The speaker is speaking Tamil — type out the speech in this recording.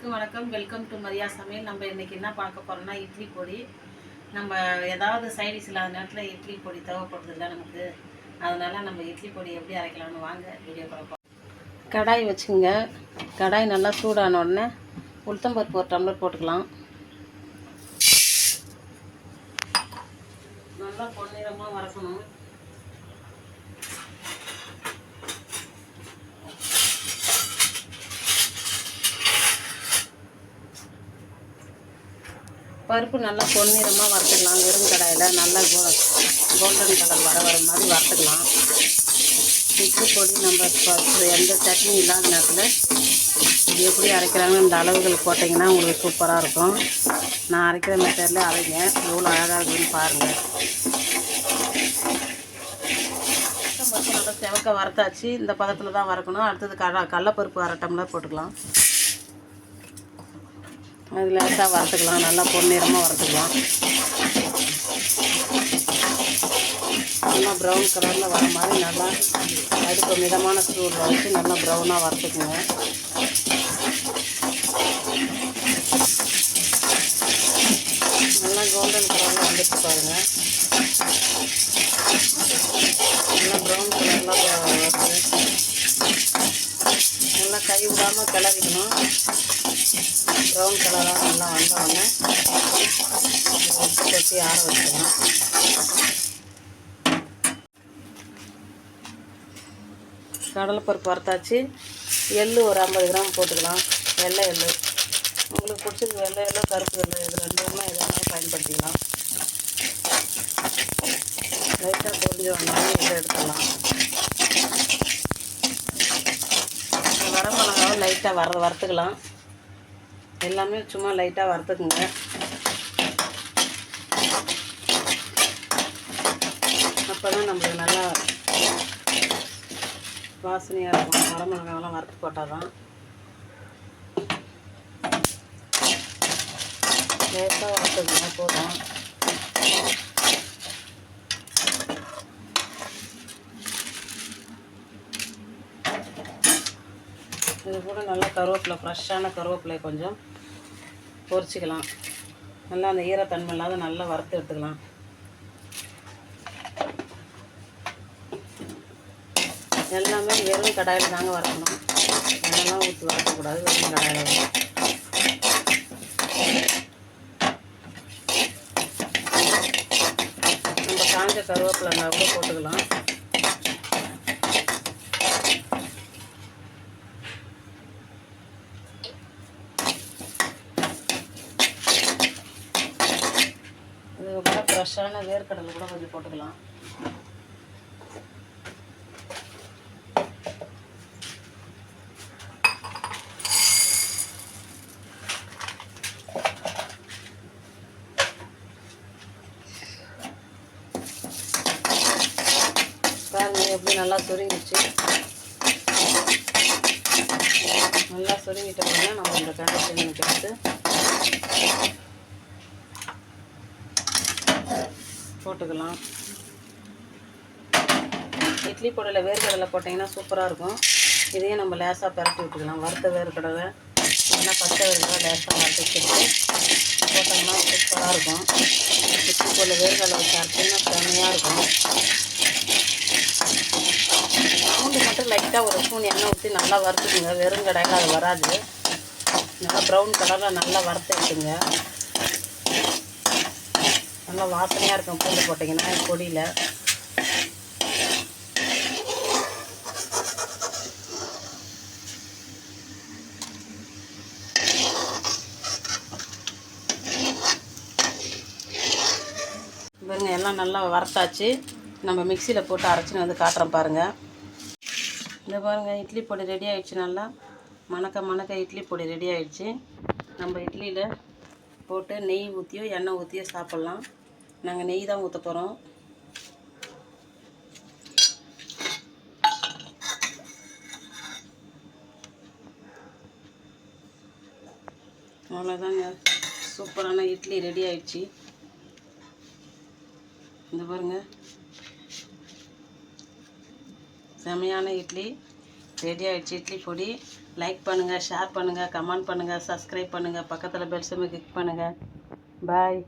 எல்லாருக்கும் வணக்கம். வெல்கம் டு மதியா சமையல். நம்ம இன்றைக்கி என்ன பார்க்க போகிறோம்னா இட்லி பொடி. நம்ம ஏதாவது சைடிஸ் இல்லாத நேரத்தில் இட்லி பொடி தேவைப்படுறது இல்லை நமக்கு. அதனால் நம்ம இட்லி பொடி எப்படி அரைக்கலாம்னு வாங்க வீடியோ பார்ப்போம் கடாய் வச்சுங்க. கடாய் நல்லா சூடான உடனே உளுத்தம்பருப்பு ஒரு டம்ளர் போட்டுக்கலாம். நல்லா பொன்னிறமாக வறக்கணும். பருப்பு நல்லா பொன்னிறமாக வறுத்துக்கலாம். வெறும் கடாயில் நல்லா கோ கோல்டன் கலர் வர வர மாதிரி வறுத்துக்கலாம். இட்லி பொடி நம்ம பருப்பு எந்த சட்னி இல்லாத நேரத்தில் இது எப்படி அரைக்கிறாங்க இந்த அளவுகள் போட்டிங்கன்னா உங்களுக்கு சூப்பராக இருக்கும். நான் அரைக்கிற மெத்தடில் அரைங்க. எவ்வளோ அழகாக இருக்குன்னு பாருங்கள் பருப்பு நல்லா செவக்க வறுத்தாச்சு. இந்த பதத்தில் தான் வறுக்கணும். அடுத்தது கடை கடலப்பருப்பு அரை டம்ளர் போட்டுக்கலாம். அது லேசாக வறுத்துக்கலாம் நல்லா பொன்னிறமாக வறுத்துக்கலாம். நல்லா ப்ரௌன் கலரில் வர மாதிரி நல்லா அடுப்பு மிதமான சூடில் வச்சு நல்லா ப்ரௌனாக வறுத்துக்குங்க. நல்லா கோல்டன் கலரில் வந்துட்டு பாருங்க. நல்லா ப்ரௌன் கலரில் வருது நல்லா கை விடாமல் கிளறிக்கணும். ப்ரௌன் கலராக நல்லா வந்தோடனே வச்சு ஆற வச்சுக்கலாம் கடலைப்பருப்பு வறுத்தாச்சு. எள்ளு ஒரு ஐம்பது கிராம் போட்டுக்கலாம். வெள்ளை எள்ளு. உங்களுக்கு பிடிச்சது வெள்ளை எள்ளு கருப்பு எள்ளு இது ரெண்டுமே இதெல்லாம் பயன்படுத்திக்கலாம். லைட்டாக பொரிஞ்ச வந்தாலும் இதை எடுத்துடலாம். வரமிளகாவை லைட்டாக வர வறுத்துக்கலாம். எல்லாமே சும்மா லைட்டாக வறுத்துக்குங்க. அப்போ தான் நம்மளுக்கு நல்லா வாசனையாக இருக்கும். வரமிளகாவெல்லாம் வறுத்து போட்டால் தான் லேசாக வறுத்துக்குங்க போதும். இது கூட நல்லா கருவேப்பிலை ஃப்ரெஷ்ஷான கருவேப்பிலை கொஞ்சம் பொரிச்சிக்கலாம். நல்லா அந்த ஈரத்தன்மை இல்லாத நல்லா வறுத்து எடுத்துக்கலாம். எல்லாமே வெறும் கடாயில் தாங்க வறுக்கணும். எண்ணெய்லாம் ஊற்றி வறுக்கக்கூடாது வெறும் கடாயில் வரும் நம்ம காஞ்ச கருவேப்பிலை இருந்தால் கூட போட்டுக்கலாம் இதுக்கு கூட ஃப்ரெஷ்ஷான வேர்க்கடலை கூட கொஞ்சம் போட்டுக்கலாம். பாருங்க எப்படி நல்லா சொருங்கிடுச்சு. நல்லா சொருங்கிட்டோம்னா நம்ம இந்த கண்டிஷனுக்கு எடுத்து போட்டுக்கலாம். இட்லி பொடியில் வேர்க்கடலை போட்டிங்கன்னா சூப்பராக இருக்கும். இதையும் நம்ம லேசாக பரட்டி விட்டுக்கலாம். வறுத்த வேர்க்கடலை ஏன்னா பச்சை வேர்க்கடலை லேசாக வறுத்து வச்சுட்டு போட்டோம்னா சூப்பராக இருக்கும். இட்லி பொடியில் வேர்க்கடலை வச்சு செம்மையாக இருக்கும். பூண்டு மட்டும் லைட்டாக ஒரு ஸ்பூன் எண்ணெய் ஊற்றி நல்லா வறுத்துக்குங்க. வெறும் கடையில் அது வராது. நல்லா ப்ரௌன் கலரில் நல்லா வறுத்து எடுத்துங்க நல்லா வாசனையாக இருக்கும் பூண்டு போட்டிங்கன்னா பொடியில் பாருங்க எல்லாம் நல்லா வறுத்தாச்சு. நம்ம மிக்சியில் போட்டு அரைச்சின்னு வந்து காட்டுறோம் பாருங்கள் இந்த பாருங்கள் இட்லி பொடி ரெடி ஆகிடுச்சு நல்லா. மணக்க மணக்க இட்லி பொடி ரெடி ஆகிடுச்சு நம்ம இட்லியில் போட்டு நெய் ஊற்றியோ எண்ணெய் ஊற்றியோ சாப்பிட்லாம். நாங்கள் நெய் தான் ஊற்ற போகிறோம் அவ்வளோதாங்க சூப்பரான இட்லி ரெடி ஆயிடுச்சு. இந்த பாருங்க. செமையான இட்லி. ரெடி ஆயிடுச்சு இட்லி பொடி. லைக் பண்ணுங்கள் ஷேர் பண்ணுங்கள் கமெண்ட் பண்ணுங்கள் சப்ஸ்கிரைப் பண்ணுங்கள் பக்கத்தில் பெல் கிளிக் பண்ணுங்கள் பாய்